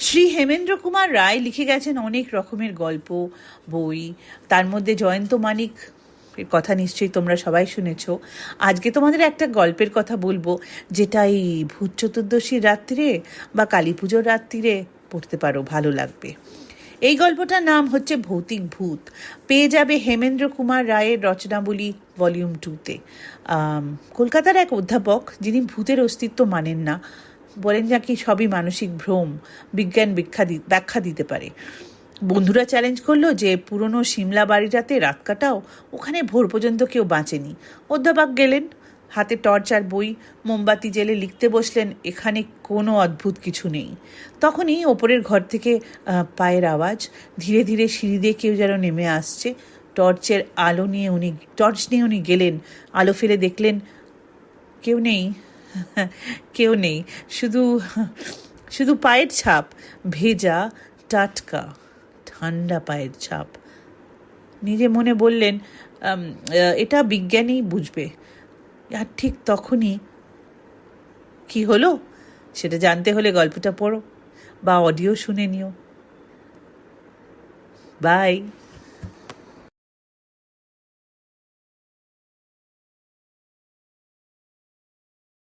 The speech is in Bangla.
শ্রী হেমেন্দ্র কুমার রায় লিখে গেছেন অনেক রকমের গল্প, বই। তার মধ্যে জয়ন্ত মানিক কথা নিশ্চয়ই তোমরা সবাই শুনেছ। আজকে তোমাদের একটা গল্পের কথা বলব, যেটা এই ভূত চতুর্দশীর রাত্রিরে বা কালী পুজোর রাত্রিরে পড়তে পারো, ভালো লাগবে। এই গল্পটার নাম হচ্ছে ভৌতিক ভূত। পেয়ে যাবে হেমেন্দ্র কুমার রায়ের রচনাবলী ভলিউম টুতে। কলকাতার এক অধ্যাপক যিনি ভূতের অস্তিত্ব মানেন না বলেন নাকি সবই মানসিক ভ্রম, বিজ্ঞান ব্যাখ্যা ব্যাখ্যা দিতে পারে। বন্ধুরা চ্যালেঞ্জ করল যে পুরনো সিমলা বাড়িটাতে রাত কাটাও, ওখানে ভোর পর্যন্ত কেউ বাঁচেনি। অধ্যাপক গেলেন, হাতে টর্চ আর বই, মোমবাতি জেলে লিখতে বসলেন, এখানে কোনো অদ্ভুত কিছু নেই। তখনই ওপরের ঘর থেকে পায়ের আওয়াজ, ধীরে ধীরে সিঁড়ি দিয়ে কেউ যেন নেমে আসছে। টর্চের আলো নিয়ে উনি টর্চ নিয়ে উনি গেলেন, আলো ফেলে দেখলেন, কেউ নেই। কেউ নেই। শুধু শুধু পায়ের ছাপ, ভেজা টাটকা, ঠান্ডা পায়ের ছাপ। নিজে মনে বললেন এটা বিজ্ঞানী বুঝবে। আর ঠিক তখনই কি হলো? সেটা জানতে হলে গল্পটা পড়ো বা অডিও শুনে নিও। বাই।